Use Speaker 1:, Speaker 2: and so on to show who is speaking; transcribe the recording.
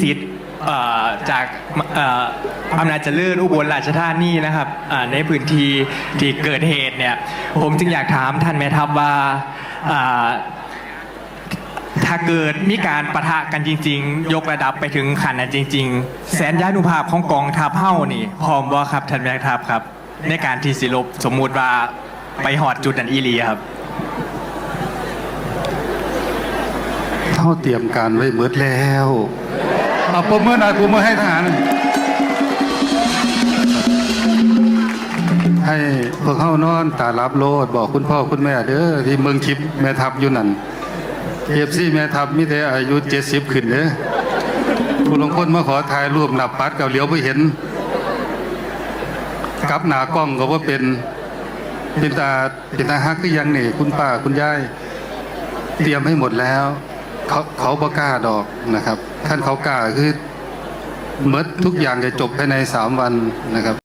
Speaker 1: สิทธิ์จากอำนาจเจริญอุบลราชธานีนะครับในพื้นที่ที่เกิดเหตุเนี่ยผมจึงอยากถามท่านแม่ทัพว่าถ้าเกิดมีการประทะกันจริง ๆ ยกระดับไปถึงขันนั้นจริง ๆ แสนยานุภาพของกองทัพเฮ้านี่พร้อมบ่ครับท่านแม่ทัพครับ ในการที่สิลบสมมุติว่าไปหอดจุดนั้นอีลีครับ
Speaker 2: เท่าเตรียมการไว้เบิดแล้ว อาปมเมื่อหน่อยปมเมื่อให้ทหารให้พวกเข้านอนตารับโลดบอกคุณพ่อคุณแม่เด้อที่เมืองคลิปแม่ทัพอยู่นั่นเอฟซีแม่ทัพมีแต่อายุเจ็ดสิบขึ้นเด้อผู้ลงคนมาขอถ่ายรูปหนับปัดกับเหลียวไปเห็นกับหนากล้องก็ว่าเป็นเป็นตาเป็นตาฮักก็ยังนี่คุณป้าคุณยายเตรียมให้หมดแล้ว เขาเขาประกล้าดอกนะครับท่านเขากล้าคือเมดทุกอย่างจะจบภายในสามวันนะครับ